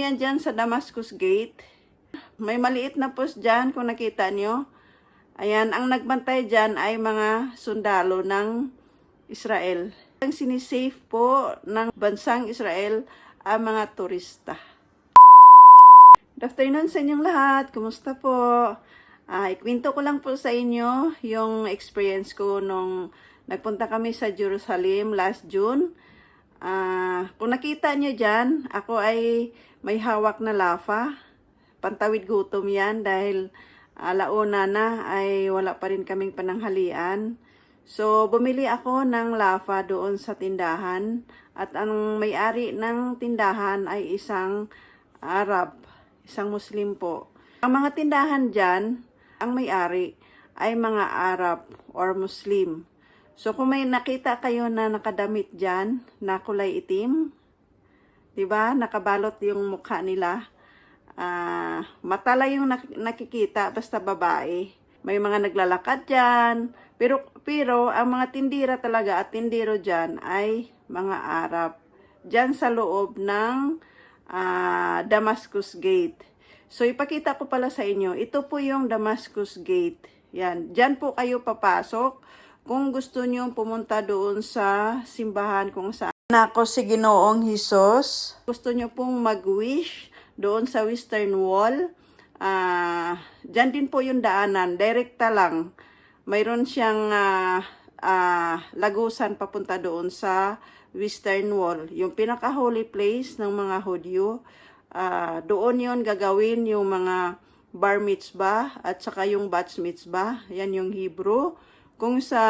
Yan dyan sa Damascus Gate. May maliit na post dyan kung nakita nyo. Ayan, ang nagbantay dyan ay mga sundalo ng Israel. Ang sinisafe po ng bansang Israel ang mga turista. Good afternoon sa inyong lahat. Kumusta po? Ah, ikwento ko lang po sa inyo yung experience ko nung nagpunta kami sa Jerusalem last June. Ah, kung nakita nyo dyan, ako ay may hawak na lafa. Pantawid gutom yan dahil alauna na ay wala pa rin kaming pananghalian. So, bumili ako ng lafa doon sa tindahan at ang may-ari ng tindahan ay isang Arab, isang Muslim po. Ang mga tindahan dyan, ang may-ari ay mga Arab or Muslim. So, kung may nakita kayo na nakadamit dyan na kulay itim, 'di ba? Nakabalot yung mukha nila. Ah, matala yung nak- nakikita basta babae. May mga naglalakad diyan, pero pero ang mga tindira talaga at tindero diyan ay mga Arab. Diyan sa loob ng ah, Damascus Gate. So ipakita ko pala sa inyo, ito po yung Damascus Gate. Yan, diyan po kayo papasok kung gusto niyo pumunta doon sa simbahan kung saan Nako si Ginoong Hesus. Gusto nyo pong mag-wish doon sa Western Wall. Ah, dyan din po yung daanan, direkta lang. Mayroon siyang ah, ah, lagusan papunta doon sa Western Wall. Yung pinaka-holy place ng mga Hudyo. Ah, doon yon gagawin yung mga bar mitzvah at saka yung bat mitzvah. Yan yung Hebrew. Kung sa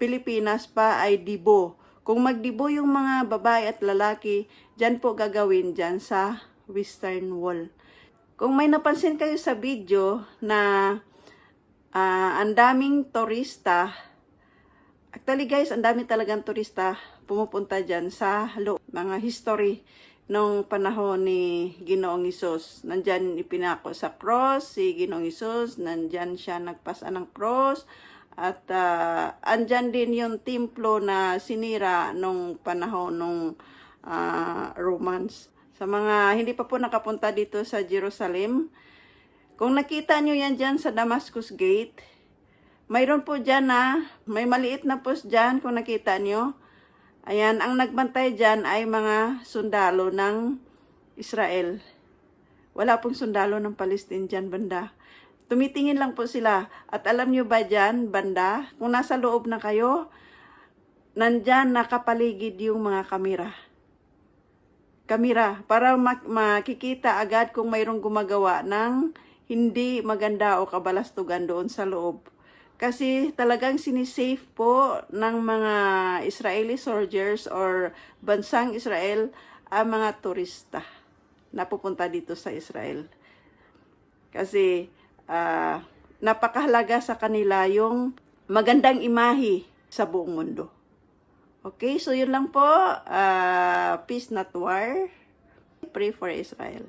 Pilipinas pa ay dibo. Kung magdibo yung mga babae at lalaki, dyan po gagawin dyan sa Western Wall. Kung may napansin kayo sa video na ah, ang daming turista, actually guys, ang dami talagang turista pumupunta dyan sa lo, mga history nung panahon ni Ginoong Isus. Nandyan ipinako sa cross, si Ginoong Isus, nandyan siya nagpasa ng cross, at ah, andyan din yung templo na sinira nung panahon nung ah, Romans. Sa mga hindi pa po nakapunta dito sa Jerusalem, kung nakita nyo yan dyan sa Damascus Gate, mayroon po dyan na, may maliit na post dyan kung nakita nyo. Ayan, ang nagbantay dyan ay mga sundalo ng Israel. Wala pong sundalo ng Palestine dyan, banda. Tumitingin lang po sila. At alam nyo ba dyan, banda, kung nasa loob na kayo, nandyan nakapaligid yung mga kamera. Kamera, para mak- makikita agad kung mayroong gumagawa ng hindi maganda o kabalastugan doon sa loob. Kasi talagang sinisafe po ng mga Israeli soldiers or bansang Israel ang mga turista na pupunta dito sa Israel. Kasi ah, napakahalaga sa kanila yung magandang imahe sa buong mundo. Okay, so yun lang po. Ah, peace not war. Pray for Israel.